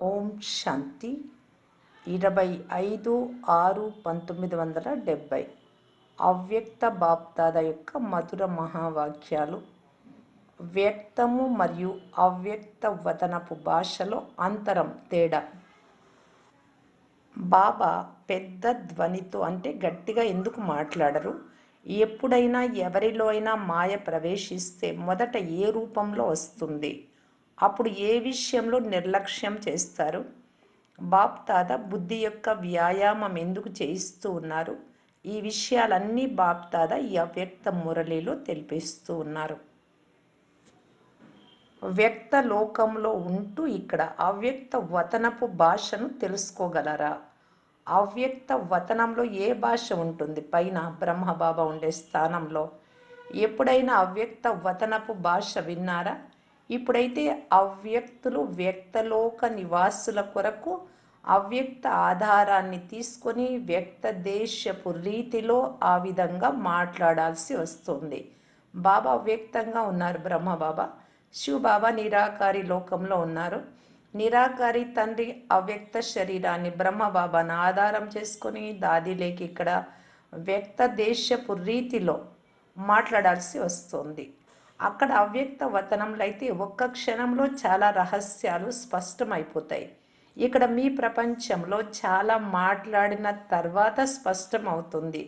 ఓం శాంతి. ఇరవై ఐదు ఆరు పంతొమ్మిది వందల డెబ్భై. అవ్యక్త బాప్దాద యొక్క మధుర మహావాక్యాలు. వ్యక్తము మరియు అవ్యక్త వదనపు భాషలో అంతరం తేడా. బాబా పెద్ద ధ్వనితో అంటే గట్టిగా ఎందుకు మాట్లాడరు? ఎప్పుడైనా ఎవరిలో అయినా మాయ ప్రవేశిస్తే మొదట ఏ రూపంలో వస్తుంది? అప్పుడు ఏ విషయంలో నిర్లక్ష్యం చేస్తారు? బాప్ తాత బుద్ధి యొక్క వ్యాయామం ఎందుకు చేయిస్తూ ఉన్నారు? ఈ విషయాలన్నీ బాప్ తాత ఈ అవ్యక్త మురళిలో తెలిపిస్తూ ఉన్నారు. వ్యక్త లోకంలో ఉంటూ ఇక్కడ అవ్యక్త వతనపు భాషను తెలుసుకోగలరా? అవ్యక్త వతనంలో ఏ భాష ఉంటుంది? పైన బ్రహ్మబాబా ఉండే స్థానంలో. ఎప్పుడైనా అవ్యక్త వతనపు భాష విన్నారా? ఇప్పుడైతే అవ్యక్తులు వ్యక్తలోక నివాసుల కొరకు అవ్యక్త ఆధారాన్ని తీసుకొని వ్యక్త దేశపు రీతిలో ఆ విధంగా మాట్లాడాల్సి వస్తుంది. బాబా అవ్యక్తంగా ఉన్నారు బ్రహ్మబాబా శివబాబా నిరాకారి లోకంలో ఉన్నారు. నిరాకారి తండ్రి అవ్యక్త శరీరాన్ని బ్రహ్మబాబాను ఆధారం చేసుకొని దాదిలేకి ఇక్కడ వ్యక్త దేశపు రీతిలో మాట్లాడాల్సి వస్తుంది. అక్కడ అవ్యక్త వతనంలో అయితే ఒక్క క్షణంలో చాలా రహస్యాలు స్పష్టమైపోతాయి. ఇక్కడ మీ ప్రపంచంలో చాలా మాట్లాడిన తర్వాత స్పష్టమవుతుంది.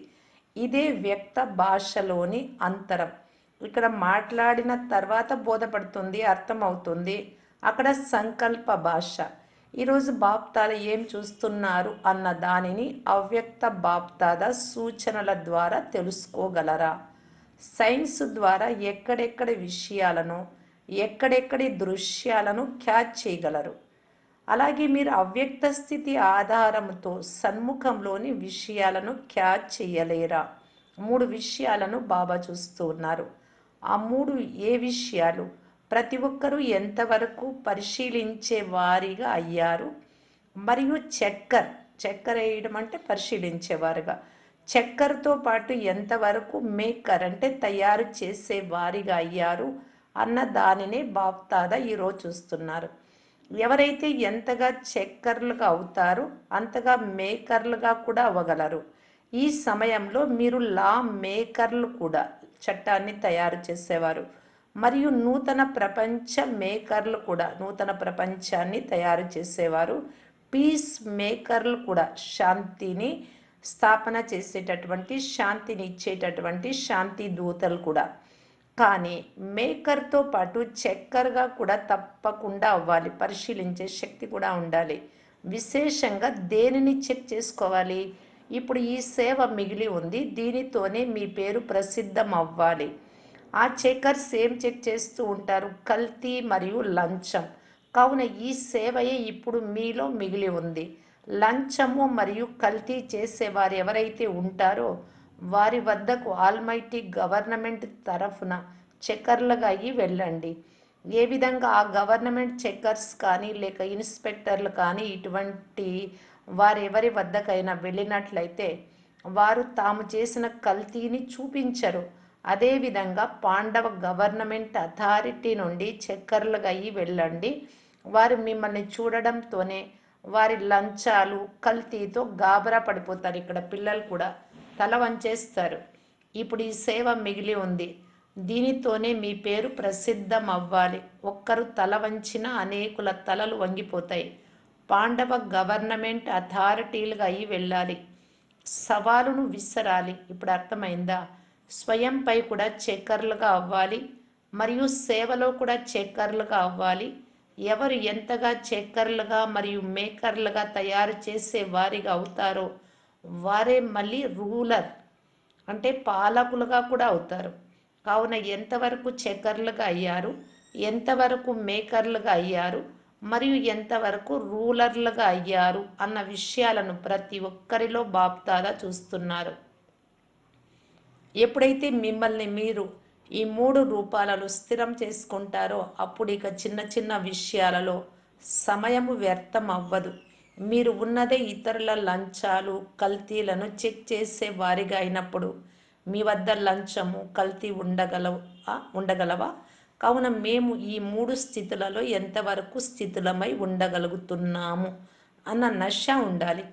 ఇదే వ్యక్త భాషలోని అంతరం. ఇక్కడ మాట్లాడిన తర్వాత బోధపడుతుంది అర్థమవుతుంది. అక్కడ సంకల్ప భాష. ఈరోజు బాప్తాద ఏం చూస్తున్నారు అన్న దానిని అవ్యక్త బాప్తాద సూచనల ద్వారా తెలుసుకోగలరా? సైన్స్ ద్వారా ఎక్కడెక్కడి విషయాలను ఎక్కడెక్కడి దృశ్యాలను క్యాచ్ చేయగలరు. అలాగే మీరు అవ్యక్త స్థితి ఆధారంతో సన్ముఖంలోని విషయాలను క్యాచ్ చేయలేరా? మూడు విషయాలను బాబా చూస్తూ ఉన్నారు. ఆ మూడు ఏ విషయాలు? ప్రతి ఒక్కరూ ఎంతవరకు పరిశీలించే వారిగా అయ్యారు? మరియు చక్కర్ చక్కెర వేయడం అంటే పరిశీలించేవారుగా చక్కెరతో పాటు ఎంతవరకు మేకర్ అంటే తయారు చేసే వారిగా అయ్యారు అన్న దానినే బాప్తాద ఈరోజు చూస్తున్నారు. ఎవరైతే ఎంతగా చక్కర్లుగా అవుతారో అంతగా మేకర్లుగా కూడా అవ్వగలరు. ఈ సమయంలో మీరు లా మేకర్లు కూడా చట్టాన్ని తయారు చేసేవారు. మరియు నూతన ప్రపంచ మేకర్లు కూడా నూతన ప్రపంచాన్ని తయారు చేసేవారు. పీస్ మేకర్లు కూడా శాంతిని స్థాపన చేసేటటువంటి శాంతిని ఇచ్చేటటువంటి శాంతి దూతలు కూడా. కానీ మేకర్తో పాటు చక్కర్గా కూడా తప్పకుండా అవ్వాలి పరిశీలించే శక్తి కూడా ఉండాలి. విశేషంగా దేనిని చెక్ చేసుకోవాలి? ఇప్పుడు ఈ సేవ మిగిలి ఉంది దీనితోనే మీ పేరు ప్రసిద్ధం అవ్వాలి. ఆ చెకర్స్ ఏం చెక్ చేస్తూ ఉంటారు? కల్తీ మరియు లంచం. కావున ఈ సేవయే ఇప్పుడు మీలో మిగిలి ఉంది. లంచము మరియు కల్తీ చేసేవారు ఎవరైతే ఉంటారో వారి వద్దకు ఆల్మైటీ గవర్నమెంట్ తరఫున చెక్కర్లుగా అయ్యి వెళ్ళండి. ఏ విధంగా ఆ గవర్నమెంట్ చెక్కర్స్ కానీ లేక ఇన్స్పెక్టర్లు కానీ ఇటువంటి వారు ఎవరి వద్దకైనా వెళ్ళినట్లయితే వారు తాము చేసిన కల్తీని చూపించరు. అదేవిధంగా పాండవ గవర్నమెంట్ అథారిటీ నుండి చెక్కర్లుగా అయ్యి వెళ్ళండి. వారు మిమ్మల్ని చూడడంతోనే వారి లంచాలు కల్తీతో గాబరా పడిపోతారు. ఇక్కడ పిల్లలు కూడా తల వంచేస్తారు. ఇప్పుడు ఈ సేవ మిగిలి ఉంది. దీనితోనే మీ పేరు ప్రసిద్ధం అవ్వాలి ఒక్కరు తల వంచిన అనేకుల తలలు వంగిపోతాయి. పాండవ గవర్నమెంట్ అథారిటీలుగా అయి వెళ్ళాలి. సవాలును విసరాలి. ఇప్పుడు అర్థమైందా? స్వయంపై కూడా చెక్కర్లుగా అవ్వాలి. మరియు సేవలో కూడా చెక్కర్లుగా అవ్వాలి. ఎవరు ఎంతగా చెక్కర్లుగా మరియు మేకర్లుగా తయారు చేసే వారిగా అవుతారో వారే మళ్ళీ రూలర్ అంటే పాలకులుగా కూడా అవుతారు. కావున ఎంతవరకు చెక్కర్లుగా అయ్యారు ఎంతవరకు మేకర్లుగా అయ్యారు మరియు ఎంతవరకు రూలర్లుగా అయ్యారు అన్న విషయాలను ప్రతి ఒక్కరిలో బాప్తాదా చూస్తున్నారు. ఎప్పుడైతే మిమ్మల్ని మీరు ఈ మూడు రూపాలలో స్థిరం చేసుకుంటారో అప్పుడు ఇక చిన్న చిన్న విషయాలలో సమయము వ్యర్థం అవ్వదు మీరు ఉన్నదే ఇతరుల లంచాలు కల్తీలను చెక్ చేసే వారిగా అయినప్పుడు మీ వద్ద లంచము కల్తీ ఉండగలవా ఉండగలవా? కావున మేము ఈ మూడు స్థితులలో ఎంతవరకు స్థితులమై ఉండగలుగుతున్నాము అన్న నష ఉండాలి.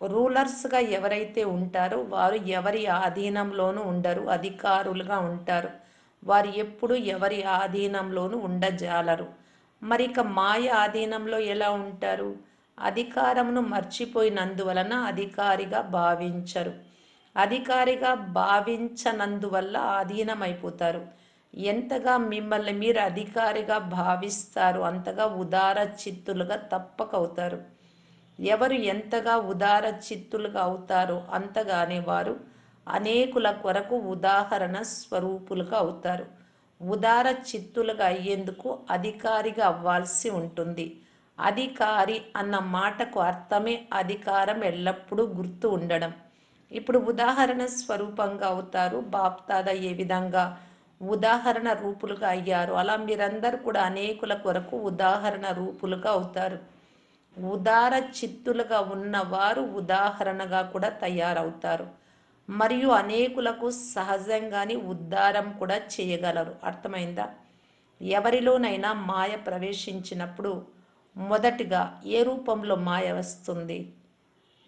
రూలర్స్గా ఎవరైతే ఉంటారో వారు ఎవరి ఆధీనంలోనూ ఉండరు అధికారులుగా ఉంటారు. వారు ఎప్పుడు ఎవరి ఆధీనంలోనూ ఉండజాలరు. మరి ఇక మాయ ఆధీనంలో ఎలా ఉంటారు? అధికారమును మర్చిపోయినందువలన అధికారిగా భావించరు. అధికారిగా భావించనందువల్ల ఆధీనమైపోతారు. ఎంతగా మిమ్మల్ని మీరు అధికారిగా భావిస్తారు అంతగా ఉదార చిత్తులుగా తప్పకవుతారు. ఎవరు ఎంతగా ఉదార చిత్తులుగా అవుతారో అంతగానే వారు అనేకుల కొరకు ఉదాహరణ స్వరూపులుగా అవుతారు. ఉదార చిత్తులుగా అయ్యేందుకు అధికారిగా అవ్వాల్సి ఉంటుంది. అధికారి అన్న మాటకు అర్థమే అధికారం ఎల్లప్పుడూ గుర్తు ఉండడం. ఇప్పుడు ఉదాహరణ స్వరూపంగా అవుతారు. బాప్తాద ఏ విధంగా ఉదాహరణ రూపులుగా అయ్యారు? అలా మీరందరూ కూడా అనేకుల కొరకు ఉదాహరణ రూపులుగా అవుతారు. ఉదార చిత్తులుగా ఉన్నవారు ఉదాహరణగా కూడా తయారవుతారు. మరియు అనేకులకు సహజంగానే ఉద్ధారం కూడా చేయగలరు. అర్థమైందా? ఎవరిలోనైనా మాయ ప్రవేశించినప్పుడు మొదటిగా ఏ రూపంలో మాయ వస్తుంది?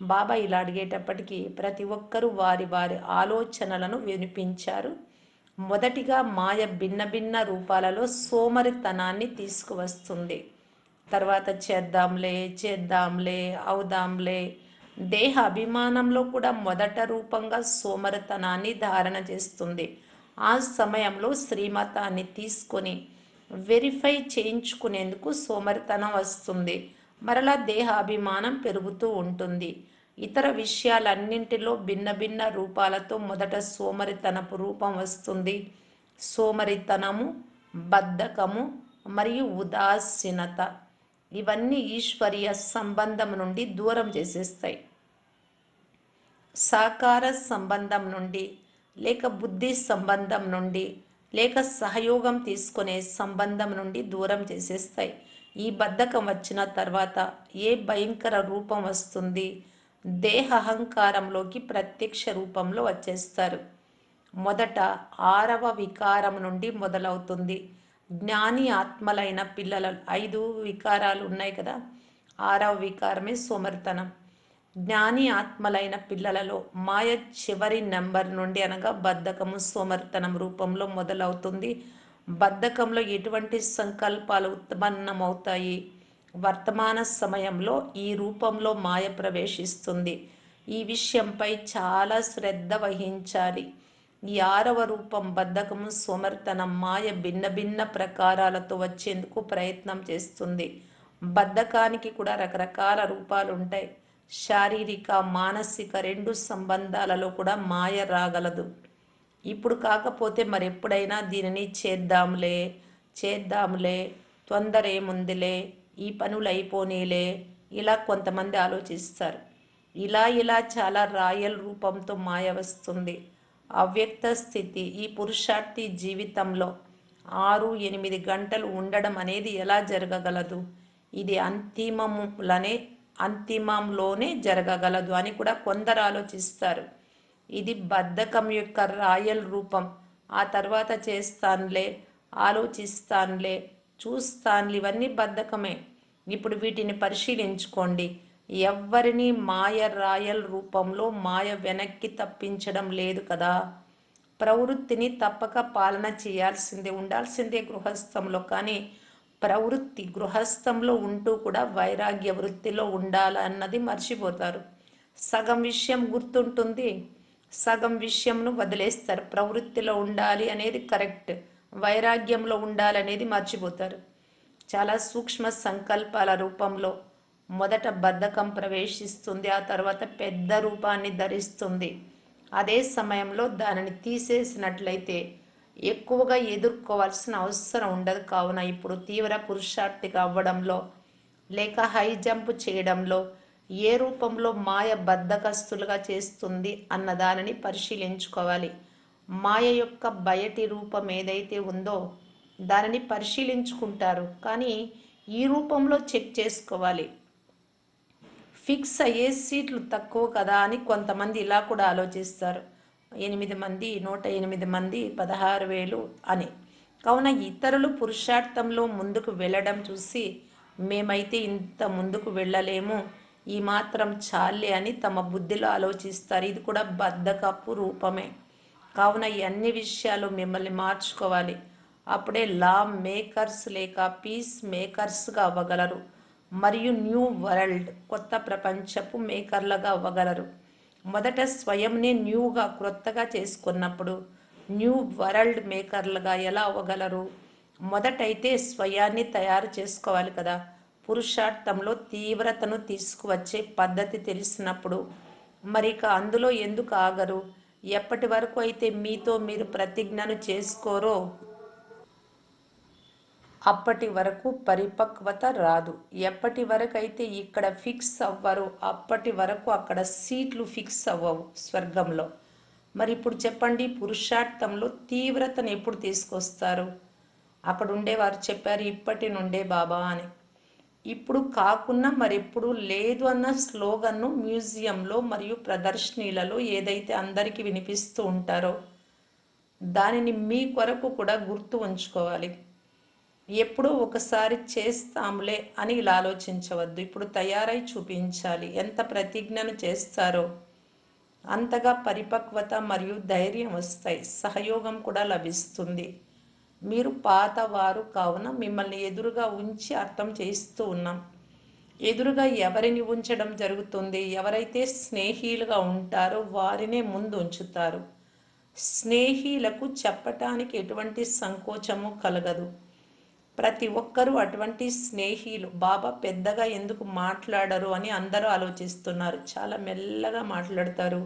బాబా ఇలా అడిగేటప్పటికీ ప్రతి ఒక్కరూ వారి వారి ఆలోచనలను వినిపించారు. మొదటిగా మాయ భిన్న భిన్న రూపాలలో సోమరితనాన్ని తీసుకువస్తుంది. తర్వాత చేద్దాంలే చేద్దాంలే అవుదాంలే దేహ అభిమానంలో కూడా మొదట రూపంగా సోమరితనాన్ని ధారణ చేస్తుంది. ఆ సమయంలో శ్రీమతాన్ని తీసుకొని వెరిఫై చేయించుకునేందుకు సోమరితనం వస్తుంది. మరలా దేహ అభిమానం పెరుగుతూ ఉంటుంది. ఇతర విషయాలన్నింటిలో భిన్న భిన్న రూపాలతో మొదట సోమరితనపు రూపం వస్తుంది. సోమరితనము బద్ధకము మరియు ఉదాసీనత. ఇవన్నీ ఈశ్వరీయ సంబంధం నుండి దూరం చేసేస్తాయి. సాకార సంబంధం నుండి లేక బుద్ధి సంబంధం నుండి లేక సహయోగం తీసుకునే సంబంధం నుండి దూరం చేసేస్తాయి. ఈ బద్ధకం వచ్చిన తర్వాత ఏ భయంకర రూపం వస్తుంది? దేహ అహంకారంలోకి ప్రత్యక్ష రూపంలో వచ్చేస్తారు. మొదట ఆరవ వికారం నుండి మొదలవుతుంది. జ్ఞాని ఆత్మలైన పిల్లల ఐదు వికారాలు ఉన్నాయి కదా? ఆరవ వికారమే సోమరితనం. జ్ఞాని ఆత్మలైన పిల్లలలో మాయ చివరి నెంబర్ నుండి అనగా బద్ధకము సోమరితనం రూపంలో మొదలవుతుంది. బద్ధకంలో ఎటువంటి సంకల్పాలు ఉత్పన్నమవుతాయి? వర్తమాన సమయంలో ఈ రూపంలో మాయ ప్రవేశిస్తుంది. ఈ విషయంపై చాలా శ్రద్ధ వహించాలి. ఈ ఆరవ రూపం బద్ధకము సోమర్తనం మాయ భిన్న భిన్న ప్రకారాలతో వచ్చేందుకు ప్రయత్నం చేస్తుంది. బద్ధకానికి కూడా రకరకాల రూపాలు ఉంటాయి శారీరక మానసిక రెండు సంబంధాలలో కూడా మాయ రాగలదు. ఇప్పుడు కాకపోతే మరి ఎప్పుడైనా దీనిని చేద్దాంలే చేద్దాంలే తొందర ఏముందిలే ఈ పనులు అయిపోనీలే ఇలా కొంతమంది ఆలోచిస్తారు. ఇలా ఇలా చాలా రాయల్ రూపంతో మాయ వస్తుంది. అవ్యక్త స్థితి ఈ పురుషార్థి జీవితంలో ఆరు ఎనిమిది గంటలు ఉండడం అనేది ఎలా జరగగలదు? ఇది అంతిమములనే అంతిమంలోనే జరగగలదు అని కూడా కొందరు ఆలోచిస్తారు. ఇది బద్ధకం యొక్క రాయల్ రూపం. ఆ తర్వాత చేస్తానులే ఆలోచిస్తానులే చూస్తానులే ఇవన్నీ బద్ధకమే. ఇప్పుడు వీటిని పరిశీలించుకోండి. ఎవ్వరిని మాయ రాయల్ రూపంలో మాయ వెనక్కి తప్పించడం లేదు కదా. ప్రవృత్తిని తప్పక పాలన చేయాల్సిందే ఉండాల్సిందే గృహస్థంలో. కానీ ప్రవృత్తి గృహస్థంలో ఉంటూ కూడా వైరాగ్య వృత్తిలో ఉండాలన్నది మర్చిపోతారు. సగం విషయం గుర్తుంటుంది. సగం విషయంను వదిలేస్తారు. ప్రవృత్తిలో ఉండాలి అనేది కరెక్ట్. వైరాగ్యంలో ఉండాలనేది మర్చిపోతారు. చాలా సూక్ష్మ సంకల్పాల రూపంలో మొదట బద్ధకం ప్రవేశిస్తుంది. ఆ తర్వాత పెద్ద రూపాన్ని ధరిస్తుంది. అదే సమయంలో దానిని తీసేసినట్లయితే ఎక్కువగా ఎదుర్కోవాల్సిన అవసరం ఉండదు. కావున ఇప్పుడు తీవ్ర పురుషార్థిగా అవ్వడంలో లేక హై జంప్ చేయడంలో ఏ రూపంలో మాయ బద్ధకస్తులుగా చేస్తుంది అన్న దానిని పరిశీలించుకోవాలి. మాయ యొక్క బయటి రూపం ఏదైతే ఉందో దానిని పరిశీలించుకుంటారు. కానీ ఈ రూపంలో చెక్ చేసుకోవాలి. ఫిక్స్ అయ్యే సీట్లు తక్కువ కదా అని కొంతమంది ఇలా కూడా ఆలోచిస్తారు. ఎనిమిది మంది నూట ఎనిమిది మంది పదహారు వేలు అని. కావున ఇతరులు పురుషార్థంలో ముందుకు వెళ్ళడం చూసి మేమైతే ఇంత ముందుకు వెళ్ళలేము. ఈ మాత్రం చాలే అని తమ బుద్ధిలో ఆలోచిస్తారు. ఇది కూడా బద్ధకపు రూపమే. కావున ఈ అన్ని విషయాలు మిమ్మల్ని మార్చుకోవాలి. అప్పుడే లా మేకర్స్ లేక పీస్ మేకర్స్గా అవ్వగలరు. మరియు న్యూ వరల్డ్ కొత్త ప్రపంచపు మేకర్లుగా అవ్వగలరు. మొదట స్వయంని న్యూగా క్రొత్తగా చేసుకున్నప్పుడు న్యూ వరల్డ్ మేకర్లుగా ఎలా అవ్వగలరు? మొదటైతే స్వయాన్ని తయారు చేసుకోవాలి కదా. పురుషార్థంలో తీవ్రతను తీసుకువచ్చే పద్ధతి తెలిసినప్పుడు మరి ఇక అందులో ఎందుకు ఆగరు? ఎప్పటి వరకు అయితే మీతో మీరు ప్రతిజ్ఞను చేసుకోరో అప్పటి వరకు పరిపక్వత రాదు. ఎప్పటి వరకు అయితే ఇక్కడ ఫిక్స్ అవ్వరు అప్పటి వరకు అక్కడ సీట్లు ఫిక్స్ అవ్వవు స్వర్గంలో. మరి ఇప్పుడు చెప్పండి పురుషార్థంలో తీవ్రతను ఎప్పుడు తీసుకొస్తారు? అక్కడ ఉండేవారు చెప్పారు ఇప్పటి నుండే బాబా అని. ఇప్పుడు కాకున్నా మరెప్పుడు లేదు అన్న స్లోగన్ను మ్యూజియంలో మరియు ప్రదర్శనీలలో ఏదైతే అందరికీ వినిపిస్తూ ఉంటారో దానిని మీ కొరకు కూడా గుర్తు ఉంచుకోవాలి. ఎప్పుడో ఒకసారి చేస్తాంలే అని ఇలా ఆలోచించవద్దు. ఇప్పుడు తయారై చూపించాలి. ఎంత ప్రతిజ్ఞను చేస్తారో. అంతగా పరిపక్వత మరియు ధైర్యం వస్తాయి. సహయోగం కూడా లభిస్తుంది. మీరు పాతవారు కావున మిమ్మల్ని ఎదురుగా ఉంచి అర్థం చేయిస్తూ ఉన్నాం. ఎదురుగా ఎవరిని ఉంచడం జరుగుతుంది? ఎవరైతే స్నేహీలుగా ఉంటారో వారినే ముందు ఉంచుతారు. స్నేహీలకు చెప్పటానికి ఎటువంటి సంకోచము కలగదు. ప్రతి ఒక్కరూ అటువంటి స్నేహితులు బాబా పెద్దగా ఎందుకు మాట్లాడరు? అని అందరూ ఆలోచిస్తున్నారు. చాలా మెల్లగా మాట్లాడతారు.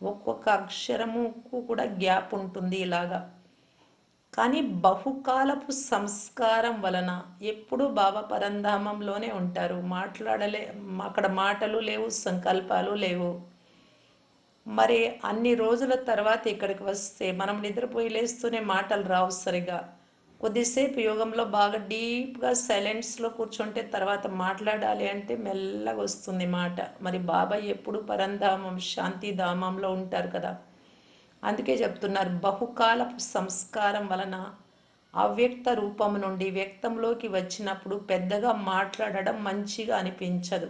ఒక్కొక్క అక్షరముకు కూడా గ్యాప్ ఉంటుంది ఇలాగా. కానీ బహుకాలపు సంస్కారం వలన ఎప్పుడూ బాబా పరంధామంలోనే ఉంటారు. మాట్లాడలే అక్కడ మాటలు లేవు సంకల్పాలు లేవు. మరి అన్ని రోజుల తర్వాత ఇక్కడికి వస్తే మనం నిద్రపోయి లేస్తూనే మాటలు రావు సరిగా. కొద్దిసేపు యోగంలో బాగా డీప్గా సైలెన్స్లో కూర్చుంటే తర్వాత మాట్లాడాలి అంటే మెల్లగా వస్తుంది మాట. మరి బాబాయ్ ఎప్పుడు పరంధామం శాంతిధామంలో ఉంటారు కదా. అందుకే చెప్తున్నారు బహుకాలపు సంస్కారం వలన అవ్యక్త రూపం నుండి వ్యక్తంలోకి వచ్చినప్పుడు పెద్దగా మాట్లాడడం మంచిగా అనిపించదు.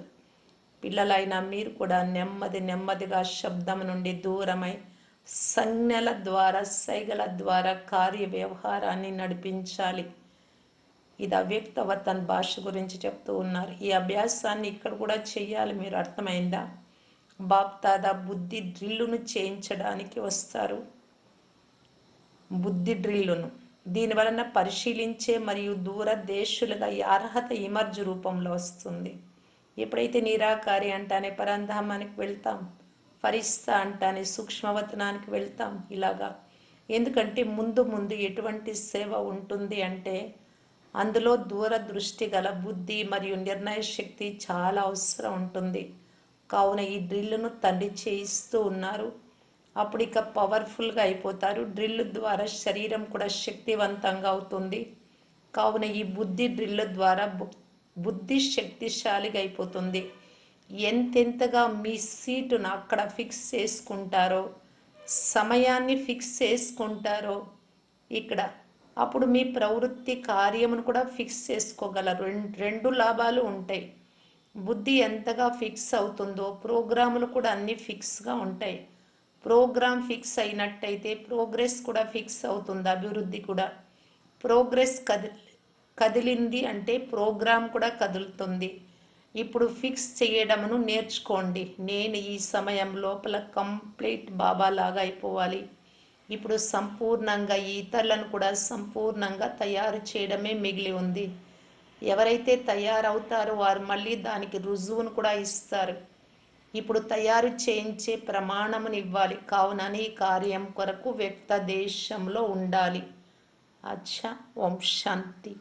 పిల్లలైనా మీరు కూడా నెమ్మది నెమ్మదిగా శబ్దం నుండి దూరమై సంజ్ఞల ద్వారా సైగల ద్వారా కార్య వ్యవహారాన్ని నడిపించాలి. ఇది అవ్యక్త వర్తన భాష గురించి చెప్తూ ఉన్నారు. ఈ అభ్యాసాన్ని ఇక్కడ కూడా చేయాలి. మీరు అర్థమైందా? బాప్తాదా బుద్ధి డ్రిల్లును చేయించడానికి వస్తారు. బుద్ధి డ్రిల్లును. దీని వలన పరిశీలించే మరియు దూరదేశులుగా ఈ అర్హత ఇమర్జు రూపంలో వస్తుంది. ఎప్పుడైతే నిరాకారి అంటానే పరంధామానికి వెళ్తాం. ఫరిస్తా అంటానే సూక్ష్మవతనానికి వెళ్తాం ఇలాగా. ఎందుకంటే ముందు ముందు ఎటువంటి సేవ ఉంటుంది అంటే అందులో దూరదృష్టి గల బుద్ధి మరియు నిర్ణయ శక్తి చాలా అవసరం ఉంటుంది. కావున ఈ డ్రిల్లును తండ్రి చేయిస్తూ ఉన్నారు. అప్పుడు ఇక పవర్ఫుల్గా అయిపోతారు. డ్రిల్ ద్వారా శరీరం కూడా శక్తివంతంగా అవుతుంది. కావున ఈ బుద్ధి డ్రిల్ ద్వారా బుద్ధి శక్తిశాలిగా అయిపోతుంది. ఎంతెంతగా మీ సీటును అక్కడ ఫిక్స్ చేసుకుంటారో సమయాన్ని ఫిక్స్ చేసుకుంటారో ఇక్కడ అప్పుడు మీ ప్రవృత్తి కార్యమును కూడా ఫిక్స్ చేసుకోగలరు. రెండు లాభాలు ఉంటాయి. బుద్ధి ఎంతగా ఫిక్స్ అవుతుందో ప్రోగ్రాములు కూడా అన్నీ ఫిక్స్గా ఉంటాయి. ప్రోగ్రామ్ ఫిక్స్ అయినట్టయితే ప్రోగ్రెస్ కూడా ఫిక్స్ అవుతుంది అభివృద్ధి కూడా. ప్రోగ్రెస్ కది కదిలింది అంటే ప్రోగ్రామ్ కూడా కదులుతుంది. ఇప్పుడు ఫిక్స్ చేయడమును నేర్చుకోండి. నేను ఈ సమయం లోపల కంప్లీట్ బాబా లాగా అయిపోవాలి. ఇప్పుడు సంపూర్ణంగా ఈ ఇతరులను కూడా సంపూర్ణంగా తయారు చేయడమే మిగిలి ఉంది. ఎవరైతే తయారవుతారో వారు మళ్ళీ దానికి రుజువును కూడా ఇస్తారు. ఇప్పుడు తయారు చేయించే ప్రమాణమును ఇవ్వాలి. కావున ఈ కార్యం కొరకు వ్యక్త దేశంలో ఉండాలి. అచ్చా ఓం శాంతి.